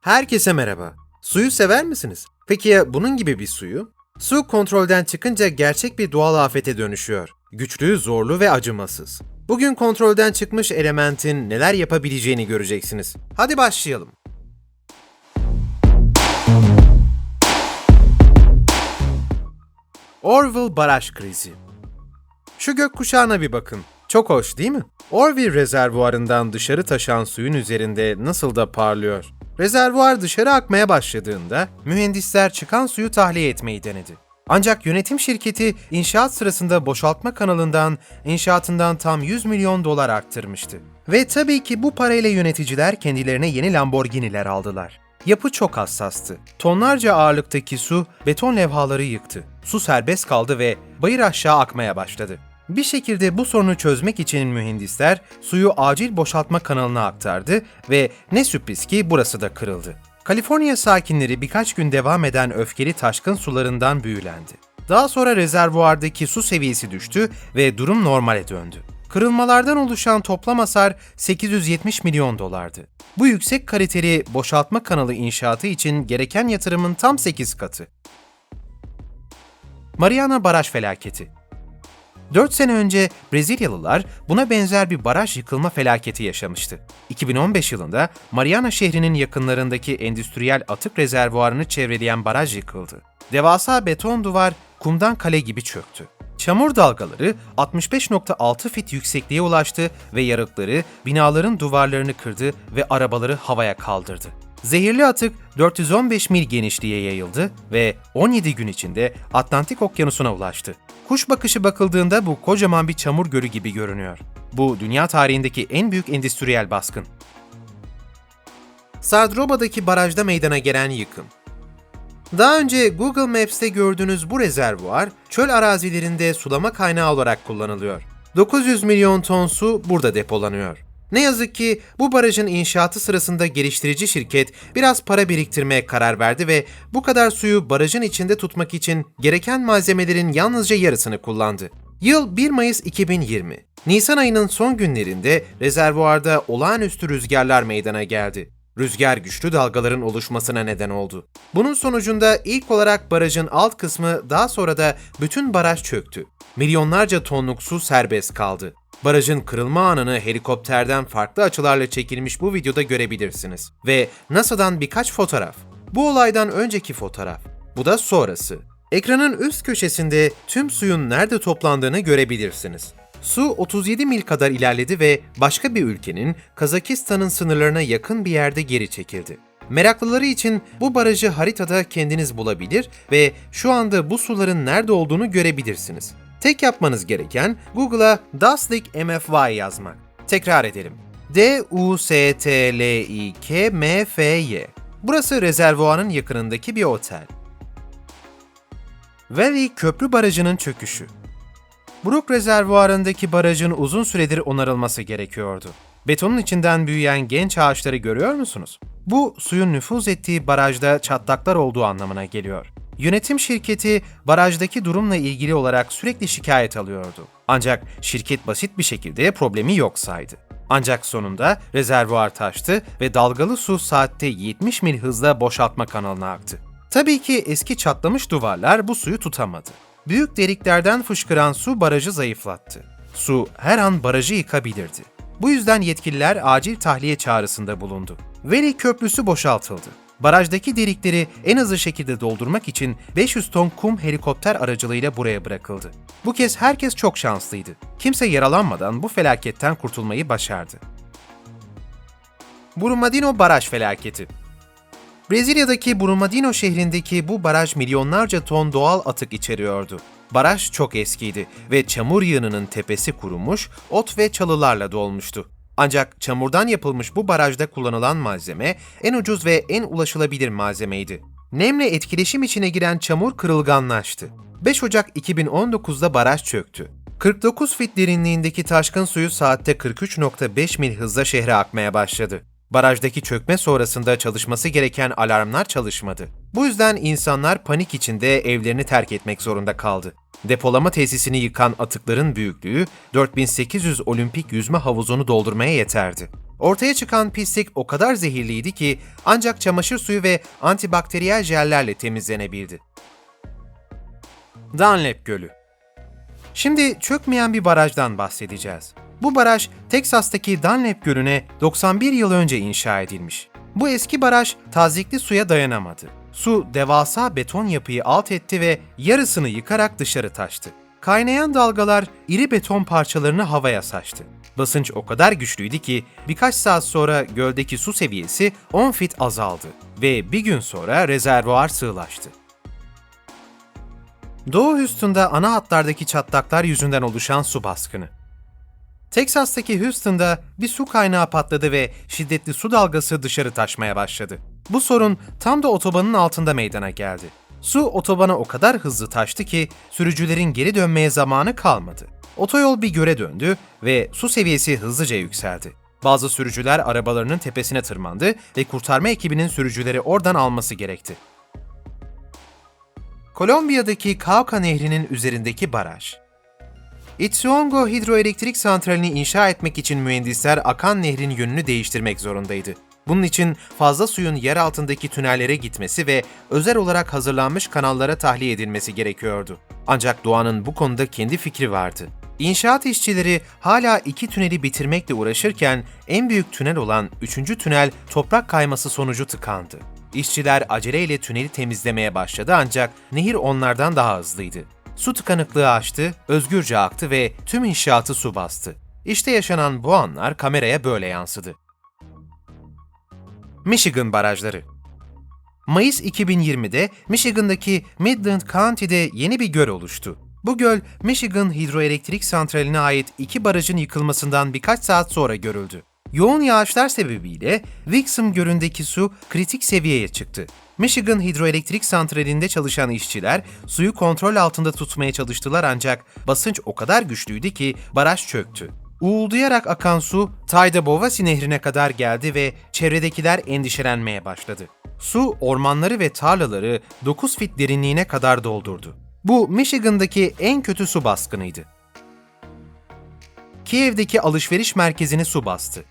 Herkese merhaba. Suyu sever misiniz? Peki ya bunun gibi bir suyu? Su kontrolden çıkınca gerçek bir doğal afete dönüşüyor. Güçlü, zorlu ve acımasız. Bugün kontrolden çıkmış elementin neler yapabileceğini göreceksiniz. Hadi başlayalım. Orville Baraj Krizi Şu gökkuşağına bir bakın. Çok hoş değil mi? Orville rezervuarından dışarı taşan suyun üzerinde nasıl da parlıyor. Rezervuar dışarı akmaya başladığında mühendisler çıkan suyu tahliye etmeyi denedi. Ancak yönetim şirketi inşaat sırasında boşaltma kanalından inşaatından tam 100 milyon dolar arttırmıştı. Ve tabii ki bu parayla yöneticiler kendilerine yeni Lamborghini'ler aldılar. Yapı çok hassastı. Tonlarca ağırlıktaki su beton levhaları yıktı. Su serbest kaldı ve bayır aşağı akmaya başladı. Bir şekilde bu sorunu çözmek için mühendisler suyu acil boşaltma kanalına aktardı ve ne sürpriz ki burası da kırıldı. Kaliforniya sakinleri birkaç gün devam eden öfkeli taşkın sularından büyülendi. Daha sonra rezervuardaki su seviyesi düştü ve durum normale döndü. Kırılmalardan oluşan toplam hasar 870 milyon dolardı. Bu yüksek kaliteli boşaltma kanalı inşaatı için gereken yatırımın tam 8 katı. Mariana Baraj Felaketi 4 sene önce Brezilyalılar buna benzer bir baraj yıkılma felaketi yaşamıştı. 2015 yılında Mariana şehrinin yakınlarındaki endüstriyel atık rezervuarını çevreleyen baraj yıkıldı. Devasa beton duvar kumdan kale gibi çöktü. Çamur dalgaları 65.6 fit yüksekliğe ulaştı ve yarıkları binaların duvarlarını kırdı ve arabaları havaya kaldırdı. Zehirli atık 415 mil genişliğe yayıldı ve 17 gün içinde Atlantik Okyanusu'na ulaştı. Kuş bakışı bakıldığında bu kocaman bir çamur gölü gibi görünüyor. Bu dünya tarihindeki en büyük endüstriyel baskın. Sardroba'daki barajda meydana gelen yıkım. Daha önce Google Maps'te gördüğünüz bu rezervuar çöl arazilerinde sulama kaynağı olarak kullanılıyor. 900 milyon ton su burada depolanıyor. Ne yazık ki bu barajın inşaatı sırasında geliştirici şirket biraz para biriktirmeye karar verdi ve bu kadar suyu barajın içinde tutmak için gereken malzemelerin yalnızca yarısını kullandı. Yıl 1 Mayıs 2020. Nisan ayının son günlerinde rezervuarda olağanüstü rüzgarlar meydana geldi. Rüzgar güçlü dalgaların oluşmasına neden oldu. Bunun sonucunda ilk olarak barajın alt kısmı daha sonra da bütün baraj çöktü. Milyonlarca tonluk su serbest kaldı. Barajın kırılma anını helikopterden farklı açılarla çekilmiş bu videoda görebilirsiniz. Ve NASA'dan birkaç fotoğraf. Bu olaydan önceki fotoğraf. Bu da sonrası. Ekranın üst köşesinde tüm suyun nerede toplandığını görebilirsiniz. Su 37 mil kadar ilerledi ve başka bir ülkenin Kazakistan'ın sınırlarına yakın bir yerde geri çekildi. Meraklıları için bu barajı haritada kendiniz bulabilir ve şu anda bu suların nerede olduğunu görebilirsiniz. Tek yapmanız gereken Google'a Dustlik MFY yazmak. Tekrar edelim. D-U-S-T-L-I-K-M-F-Y. Burası rezervuarın yakınındaki bir otel. Valley Köprü Barajı'nın çöküşü. Brook Rezervuarı'ndaki barajın uzun süredir onarılması gerekiyordu. Betonun içinden büyüyen genç ağaçları görüyor musunuz? Bu suyun nüfuz ettiği barajda çatlaklar olduğu anlamına geliyor. Yönetim şirketi barajdaki durumla ilgili olarak sürekli şikayet alıyordu. Ancak şirket basit bir şekilde problemi yok saydı. Ancak sonunda rezervuar taştı ve dalgalı su saatte 70 mil hızla boşaltma kanalına aktı. Tabii ki eski çatlamış duvarlar bu suyu tutamadı. Büyük deliklerden fışkıran su barajı zayıflattı. Su her an barajı yıkabilirdi. Bu yüzden yetkililer acil tahliye çağrısında bulundu. Veli Köprüsü boşaltıldı. Barajdaki delikleri en hızlı şekilde doldurmak için 500 ton kum helikopter aracılığıyla buraya bırakıldı. Bu kez herkes çok şanslıydı. Kimse yaralanmadan bu felaketten kurtulmayı başardı. Brumadinho Baraj Felaketi Brezilya'daki Brumadinho şehrindeki bu baraj milyonlarca ton doğal atık içeriyordu. Baraj çok eskiydi ve çamur yığınının tepesi kurumuş, ot ve çalılarla dolmuştu. Ancak çamurdan yapılmış bu barajda kullanılan malzeme en ucuz ve en ulaşılabilir malzemeydi. Nemle etkileşim içine giren çamur kırılganlaştı. 5 Ocak 2019'da baraj çöktü. 49 fit derinliğindeki taşkın suyu saatte 43.5 mil hızla şehre akmaya başladı. Barajdaki çökme sonrasında çalışması gereken alarmlar çalışmadı. Bu yüzden insanlar panik içinde evlerini terk etmek zorunda kaldı. Depolama tesisini yıkan atıkların büyüklüğü 4800 olimpik yüzme havuzunu doldurmaya yeterdi. Ortaya çıkan pislik o kadar zehirliydi ki ancak çamaşır suyu ve antibakteriyel jellerle temizlenebildi. Dunlap Gölü Şimdi çökmeyen bir barajdan bahsedeceğiz. Bu baraj Teksas'taki Dunlap Gölü'ne 91 yıl önce inşa edilmiş. Bu eski baraj tazikli suya dayanamadı. Su devasa beton yapıyı alt etti ve yarısını yıkarak dışarı taştı. Kaynayan dalgalar iri beton parçalarını havaya saçtı. Basınç o kadar güçlüydü ki birkaç saat sonra göldeki su seviyesi 10 fit azaldı ve bir gün sonra rezervuar sığlaştı. Doğu Houston'da ana hatlardaki çatlaklar yüzünden oluşan su baskını. Teksas'taki Houston'da bir su kaynağı patladı ve şiddetli su dalgası dışarı taşmaya başladı. Bu sorun tam da otobanın altında meydana geldi. Su otobana o kadar hızlı taştı ki sürücülerin geri dönmeye zamanı kalmadı. Otoyol bir göre döndü ve su seviyesi hızlıca yükseldi. Bazı sürücüler arabalarının tepesine tırmandı ve kurtarma ekibinin sürücüleri oradan alması gerekti. Kolombiya'daki Cauca Nehri'nin üzerindeki baraj. Itsuongo Hidroelektrik Santrali'ni inşa etmek için mühendisler akan nehrin yönünü değiştirmek zorundaydı. Bunun için fazla suyun yer altındaki tünellere gitmesi ve özel olarak hazırlanmış kanallara tahliye edilmesi gerekiyordu. Ancak doğanın bu konuda kendi fikri vardı. İnşaat işçileri hala iki tüneli bitirmekle uğraşırken en büyük tünel olan üçüncü tünel toprak kayması sonucu tıkandı. İşçiler aceleyle tüneli temizlemeye başladı ancak nehir onlardan daha hızlıydı. Su tıkanıklığı aştı, özgürce aktı ve tüm inşaatı su bastı. İşte yaşanan bu anlar kameraya böyle yansıdı. Michigan barajları Mayıs 2020'de Michigan'daki Midland County'de yeni bir göl oluştu. Bu göl, Michigan Hidroelektrik Santrali'ne ait iki barajın yıkılmasından birkaç saat sonra görüldü. Yoğun yağışlar sebebiyle Wixom Gölü'ndeki su kritik seviyeye çıktı. Michigan Hidroelektrik Santrali'nde çalışan işçiler suyu kontrol altında tutmaya çalıştılar ancak basınç o kadar güçlüydü ki baraj çöktü. Uğuldayarak akan su Taydabovasi nehrine kadar geldi ve çevredekiler endişelenmeye başladı. Su ormanları ve tarlaları 9 fit derinliğine kadar doldurdu. Bu Michigan'daki en kötü su baskınıydı. Kiev'deki alışveriş merkezini su bastı.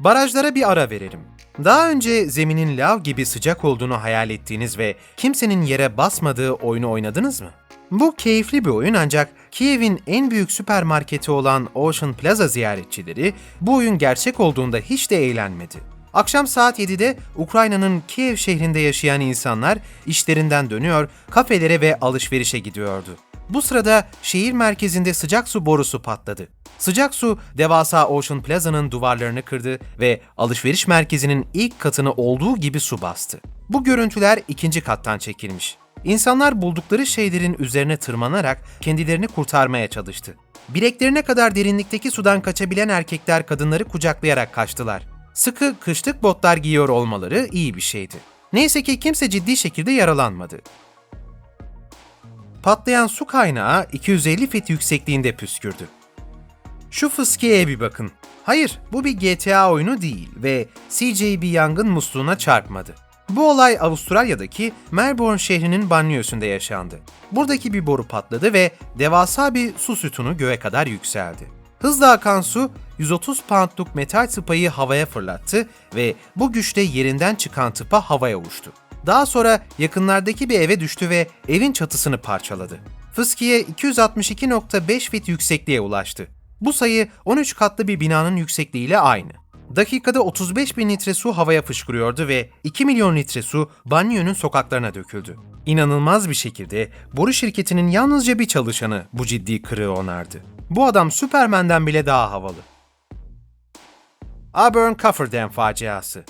Barajlara bir ara verelim. Daha önce zeminin lav gibi sıcak olduğunu hayal ettiğiniz ve kimsenin yere basmadığı oyunu oynadınız mı? Bu keyifli bir oyun ancak Kiev'in en büyük süpermarketi olan Ocean Plaza ziyaretçileri bu oyun gerçek olduğunda hiç de eğlenmedi. Akşam saat 7'de Ukrayna'nın Kiev şehrinde yaşayan insanlar işlerinden dönüyor, kafelere ve alışverişe gidiyordu. Bu sırada şehir merkezinde sıcak su borusu patladı. Sıcak su devasa Ocean Plaza'nın duvarlarını kırdı ve alışveriş merkezinin ilk katını olduğu gibi su bastı. Bu görüntüler ikinci kattan çekilmiş. İnsanlar buldukları şeylerin üzerine tırmanarak kendilerini kurtarmaya çalıştı. Bileklerine kadar derinlikteki sudan kaçabilen erkekler kadınları kucaklayarak kaçtılar. Sıkı kışlık botlar giyiyor olmaları iyi bir şeydi. Neyse ki kimse ciddi şekilde yaralanmadı. Patlayan su kaynağı 250 fit yüksekliğinde püskürdü. Şu fıskiyeye bir bakın. Hayır, bu bir GTA oyunu değil ve CJ bir yangın musluğuna çarpmadı. Bu olay Avustralya'daki Melbourne şehrinin banliyosunda yaşandı. Buradaki bir boru patladı ve devasa bir su sütunu göğe kadar yükseldi. Hızla akan su 130 poundluk metal tıpayı havaya fırlattı ve bu güçle yerinden çıkan tıpa havaya uçtu. Daha sonra yakınlardaki bir eve düştü ve evin çatısını parçaladı. Fıskiye 262.5 fit yüksekliğe ulaştı. Bu sayı 13 katlı bir binanın yüksekliğiyle aynı. Dakikada 35 bin litre su havaya fışkırıyordu ve 2 milyon litre su banyonun sokaklarına döküldü. İnanılmaz bir şekilde boru şirketinin yalnızca bir çalışanı bu ciddi kırığı onardı. Bu adam Superman'den bile daha havalı. Auburn Cofferdam faciası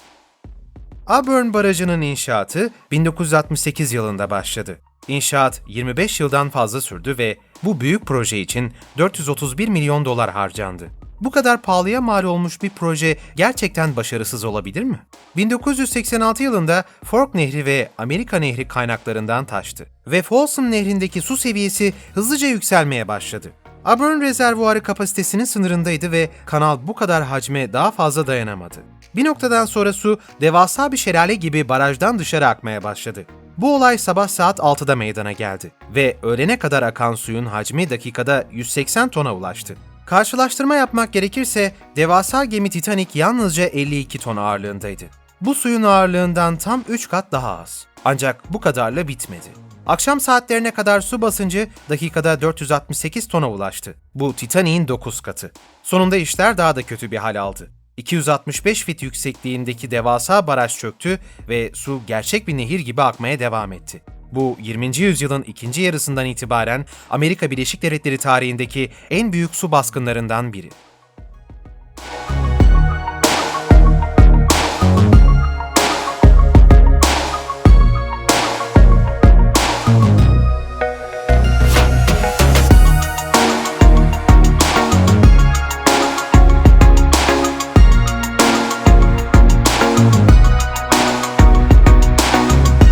Auburn Barajı'nın inşaatı 1968 yılında başladı. İnşaat 25 yıldan fazla sürdü ve bu büyük proje için 431 milyon dolar harcandı. Bu kadar pahalıya mal olmuş bir proje gerçekten başarısız olabilir mi? 1986 yılında Fork Nehri ve Amerika Nehri kaynaklarından taştı ve Folsom Nehri'ndeki su seviyesi hızlıca yükselmeye başladı. Auburn rezervuarı kapasitesinin sınırındaydı ve kanal bu kadar hacme daha fazla dayanamadı. Bir noktadan sonra su devasa bir şelale gibi barajdan dışarı akmaya başladı. Bu olay sabah saat 6'da meydana geldi ve öğlene kadar akan suyun hacmi dakikada 180 tona ulaştı. Karşılaştırma yapmak gerekirse devasa gemi Titanic yalnızca 52 ton ağırlığındaydı. Bu suyun ağırlığından tam 3 kat daha az. Ancak bu kadarla bitmedi. Akşam saatlerine kadar su basıncı dakikada 468 tona ulaştı. Bu Titanic'in 9 katı. Sonunda işler daha da kötü bir hal aldı. 265 fit yüksekliğindeki devasa baraj çöktü ve su gerçek bir nehir gibi akmaya devam etti. Bu 20. yüzyılın ikinci yarısından itibaren Amerika Birleşik Devletleri tarihindeki en büyük su baskınlarından biri.